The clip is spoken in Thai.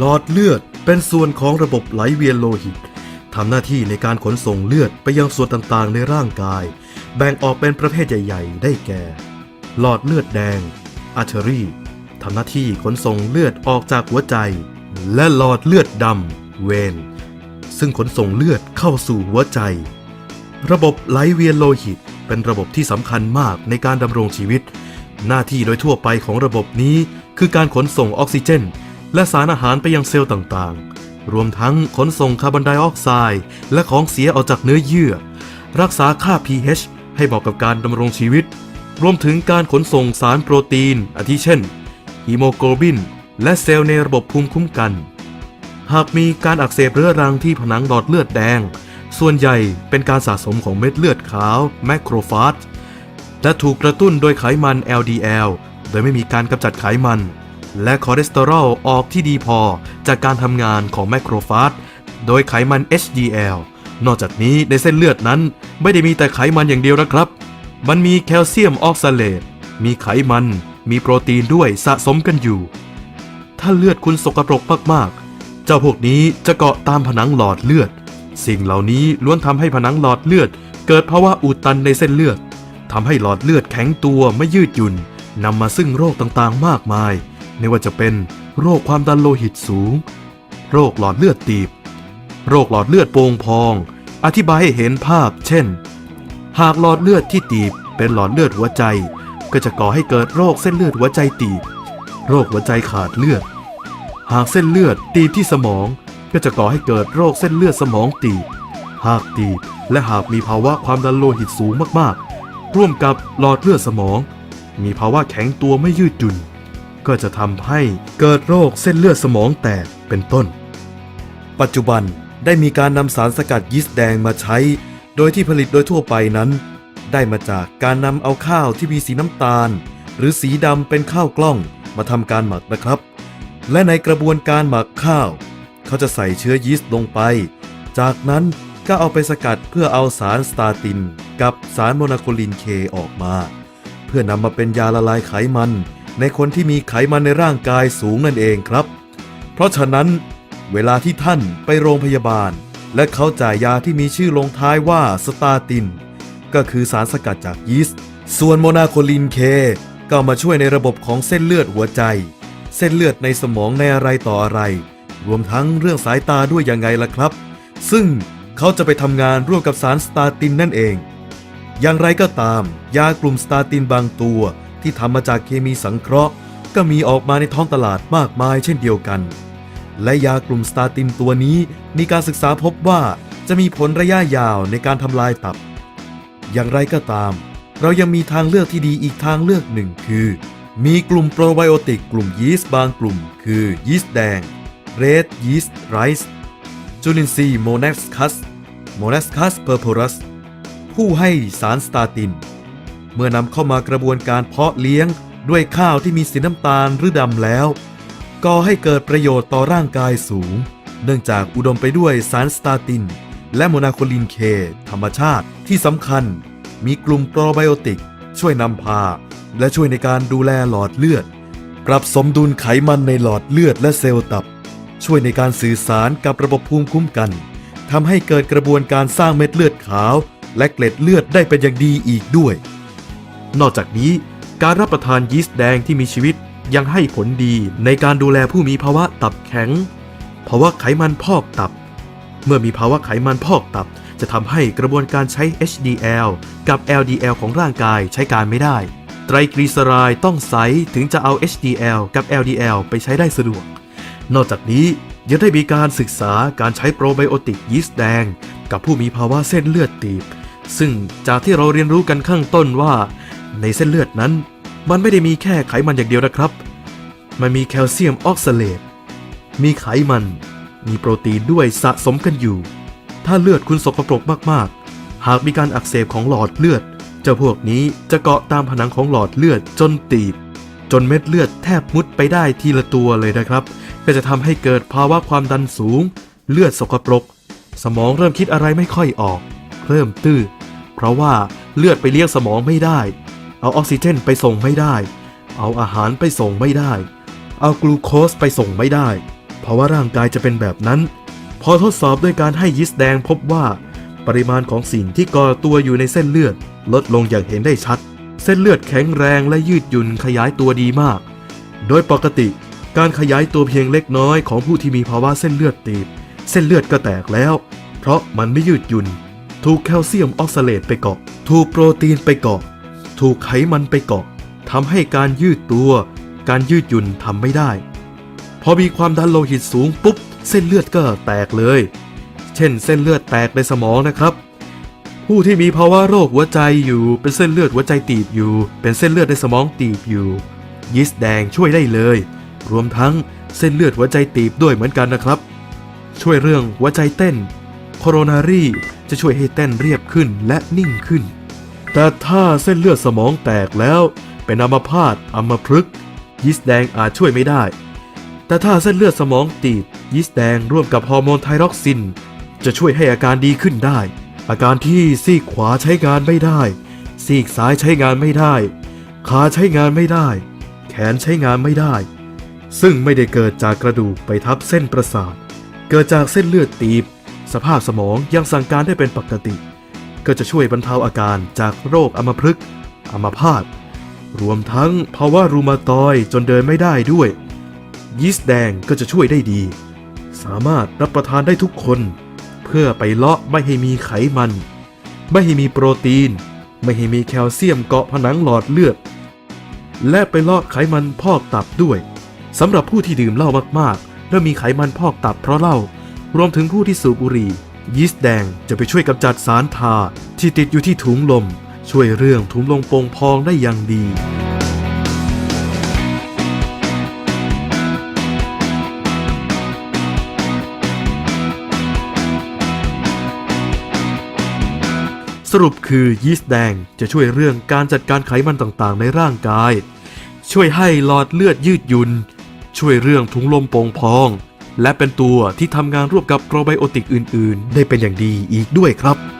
หลอดเลือดเป็นส่วนของระบบไหลเวียนโลหิตทำหน้าที่ในการขนส่งเลือดไปยังส่วนต่างๆ ในร่างกาย แบ่งออกเป็นประเภทใหญ่ๆ ได้แก่ หลอดเลือดแดง artery ทำหน้าที่ขนส่งเลือดออกจากหัวใจ และหลอดเลือดดำเวนซึ่งขนส่งเลือดเข้าสู่หัวใจ ระบบไหลเวียนโลหิต เป็นระบบที่สำคัญมากในการดำรงชีวิต หน้าที่โดยทั่วไปของระบบนี้ คือการขนส่งออกซิเจน และสารอาหารไปยังเซลล์ต่างๆ รวมทั้งขนส่งคาร์บอนไดออกไซด์และของเสียออกจากเนื้อเยื่อ รักษาค่า pH ให้เหมาะกับการดำรงชีวิต รวมถึงการขนส่งสารโปรตีน อาทิเช่นฮีโมโกลบิน และเซลล์ในระบบภูมิคุ้มกัน หากมีการอักเสบเรื้อรังที่ผนังหลอดเลือดแดง ส่วนใหญ่เป็นการสะสมของเม็ดเลือดขาวแมคโครฟาจและถูกกระตุ้นโดยไขมัน LDL โดยไม่มีการกำจัดไขมัน และคอเลสเตอรอลออกที่ดีพอจากการทำงานของแมคโครฟาจโดยไขมัน HDL นอกจากนี้ในเส้นเลือดนั้นไม่ได้มีแต่ไขมันอย่างเดียวนะครับ มันมีแคลเซียมออกซาเลต มีไขมัน มีโปรตีนด้วยสะสมกันอยู่ ถ้าเลือดคุณสกปรกมากๆ เจ้าพวกนี้จะเกาะตามผนังหลอดเลือด สิ่งเหล่านี้ล้วนทำให้ผนังหลอดเลือด เกิดภาวะอุดตันในเส้นเลือดทำให้หลอดเลือดแข็งตัวไม่ยืดหยุ่นนำมาซึ่งโรคต่างๆ มากมาย ไม่ว่าจะเป็นโรคความดันโลหิตสูง โรคหลอดเลือดตีบ โรคหลอดเลือดโป่งพอง อธิบายให้เห็นภาพ เช่น หากหลอดเลือดที่ตีบเป็นหลอดเลือดหัวใจ ก็จะก่อให้เกิดโรคเส้นเลือดหัวใจตีบ โรคหัวใจขาดเลือด หากเส้นเลือดตีบที่สมอง ก็จะก่อให้เกิดโรคเส้นเลือดสมองตีบ หากตีบและหากมีภาวะความดันโลหิตสูงมากๆ ร่วมกับหลอดเลือดสมอง มีภาวะแข็งตัวไม่ยืดหยุ่น ก็จะทำให้เกิดโรคเส้นเลือดสมองแตกเป็นต้น ปัจจุบันได้มีการนำสารสกัดยีสต์แดงมาใช้ โดยที่ผลิตโดยทั่วไปนั้น ได้มาจากการนำเอาข้าวที่มีสีน้ำตาล หรือสีดำเป็นข้าวกล้องมาทำการหมักนะครับ และในกระบวนการหมักข้าว เขาจะใส่เชื้อยีสต์ลงไป จากนั้นก็เอาไปสกัดเพื่อเอาสารสตาติน กับสารโมนาโคลินเคออกมา เพื่อนำมาเป็นยาละลายไขมัน ในคนที่มีไขมันในร่างกายสูงนั่นเองครับ เพราะฉะนั้นเวลาที่ท่านไปโรงพยาบาล และเขาจ่ายยาที่มีชื่อลงท้ายว่าสตาติน ก็คือสารสกัดจากยีสต์ ส่วนโมนาโคลินเคก็มาช่วยในระบบของเส้นเลือดหัวใจ เส้นเลือดในสมองในอะไรต่ออะไร รวมทั้งเรื่องสายตาด้วยยังไงล่ะครับ ซึ่งเขาจะไปทำงานร่วมกับสารสตาตินนั่นเอง อย่างไรก็ตาม ยากลุ่มสตาตินบางตัว ที่ทำมาจากเคมีสังเคราะห์ ก็มีออกมาในท้องตลาดมากมายเช่นเดียวกัน และยากลุ่มสตาตินตัวนี้มีการศึกษาพบว่าจะมีผลระยะยาวในการทำลายตับ อย่างไรก็ตาม เรายังมีทางเลือกที่ดีอีกทางเลือกหนึ่งคือ มีกลุ่มโปรไบโอติกกลุ่มยีสต์บางกลุ่ม คือยีสต์แดง Red Yeast Rice จุลินทรีย์โมนัสคัสโมนัสคัสเพอร์โพรัสผู้ให้สารสตาติน เมื่อนำเข้ามากระบวนการเพาะเลี้ยงด้วยข้าวที่มีสีน้ำตาลหรือดำแล้วก่อให้เกิดประโยชน์ต่อร่างกายสูง เนื่องจากอุดมไปด้วยสารสตาติน และโมนาโคลินเค ธรรมชาติที่สำคัญ มีกลุ่มโปรไบโอติก ช่วยนำพา และช่วยในการดูแลหลอดเลือด ปรับสมดุลไขมันในหลอดเลือดและเซลล์ตับ ช่วยในการสื่อสารกับระบบภูมิคุ้มกันทำให้เกิดกระบวนการสร้างเม็ดเลือดขาว และเกล็ดเลือดได้เป็นอย่างดีอีกด้วย นอกจากนี้การรับประทานยีสต์แดงที่มีชีวิตยังให้ผลดีในการดูแลผู้มีภาวะตับแข็ง ภาวะไขมันพอกตับ เมื่อมีภาวะไขมันพอกตับ จะทำให้กระบวนการใช้ HDL กับ LDL ของร่างกายใช้การไม่ได้ ไตรกลีเซอไรด์ต้องใสถึงจะเอา HDL กับ LDL ไปใช้ได้สะดวก นอกจากนี้ยังได้มีการศึกษาการใช้โปรไบโอติกยีสต์แดง กับผู้มีภาวะเส้นเลือดตีบ ซึ่งจากที่เราเรียนรู้กันข้างต้นว่า ในเส้นเลือดนั้น มันไม่ได้มีแค่ไขมันอย่างเดียวนะครับ มันมีแคลเซียมออกซาเลต มีไขมัน มีโปรตีนด้วยสะสมกันอยู่ ถ้าเลือดคุณสกปรกมากๆ หากมีการอักเสบของหลอดเลือด เจ้าพวกนี้จะเกาะตามผนังของหลอดเลือดจนตีบ จนเม็ดเลือดแทบมุดไปได้ทีละตัวเลยนะครับ ก็จะทำให้เกิดภาวะความดันสูง เลือดสกปรก สมองเริ่มคิดอะไรไม่ค่อยออก เริ่มตื้อ เพราะว่าเลือดไปเลี้ยงสมองไม่ได้ เอาออกซิเจนไปส่งไม่ได้ เอาอาหารไปส่งไม่ได้ เอากลูโคสไปส่งไม่ได้ เพราะว่าร่างกายจะเป็นแบบนั้น พอทดสอบด้วยการให้ยีสต์แดงพบว่า ปริมาณของสิ่งที่ก่อตัวอยู่ในเส้นเลือด ลดลงอย่างเห็นได้ชัด เส้นเลือดแข็งแรงและยืดหยุ่นขยายตัวดีมาก โดยปกติ การขยายตัวเพียงเล็กน้อยของผู้ที่มีภาวะเส้นเลือดตีบ เส้นเลือดก็แตกแล้ว เพราะมันไม่ยืดหยุ่นถูกแคลเซียมออกซาเลตไปเกาะ ถูกโปรตีนไปเกาะ ถูกไขมันไปเกาะทำให้การยืดตัว การยืดหยุ่นทำไม่ได้ พอมีความดันโลหิตสูงปุ๊บ เส้นเลือดก็แตกเลย เช่น เส้นเลือดแตกในสมองนะครับ ผู้ที่มีภาวะโรคหัวใจอยู่ เป็นเส้นเลือดหัวใจตีบอยู่ เป็นเส้นเลือดในสมองตีบอยู่ ยีสต์แดงช่วยได้เลย รวมทั้งเส้นเลือดหัวใจตีบด้วยเหมือนกันนะครับ ช่วยเรื่องหัวใจเต้นโคโรนารีจะช่วยให้เต้นเรียบขึ้นและนิ่งขึ้น แต่ถ้าเส้นเลือดสมองแตกแล้ว เป็นอัมพาตอัมพฤกษ์ยีสต์แดงอาจช่วยไม่ได้ แต่ถ้าเส้นเลือดสมองตีบยีสต์แดงร่วมกับฮอร์โมนไทรอกซิน จะช่วยให้อาการดีขึ้นได้ อาการที่ซีกขวาใช้งานไม่ได้ ซีกซ้ายใช้งานไม่ได้ ขาใช้งานไม่ได้ แขนใช้งานไม่ได้ ซึ่งไม่ได้เกิดจากกระดูกไปทับเส้นประสาท เกิดจากเส้นเลือดตีบ สภาพสมองยังสั่งการได้เป็นปกติ ก็จะช่วยบรรเทาอาการจากโรคอัมพฤกษ์อัมพาตรวมทั้งภาวะรูมาตอยจนเดินไม่ได้ด้วย ยีสต์แดงก็จะช่วยได้ดี สามารถรับประทานได้ทุกคน เพื่อไปเลาะไม่ให้มีไขมัน ไม่ให้มีโปรตีน ไม่ให้มีแคลเซียมเกาะผนังหลอดเลือด และไปเลาะไขมันพอกตับด้วยสำหรับผู้ที่ดื่มเหล้ามากๆ และมีไขมันพอกตับเพราะเหล้ารวมถึงผู้ที่สูบบุหรี่ ยีสต์แดงจะไปช่วยกำจัดสารทาที่ติดอยู่ที่ถุงลม ช่วยเรื่องถุงลมโป่งพองได้อย่างดี สรุปคือยีสต์แดงจะช่วยเรื่องการจัดการไขมันต่างๆ ในร่างกาย ช่วยให้หลอดเลือดยืดหยุ่นช่วยเรื่องถุงลมโป่งพอง และเป็นตัวที่ทำงานร่วมกับโปรไบโอติกอื่น ๆ ได้เป็นอย่างดีอีกด้วยครับ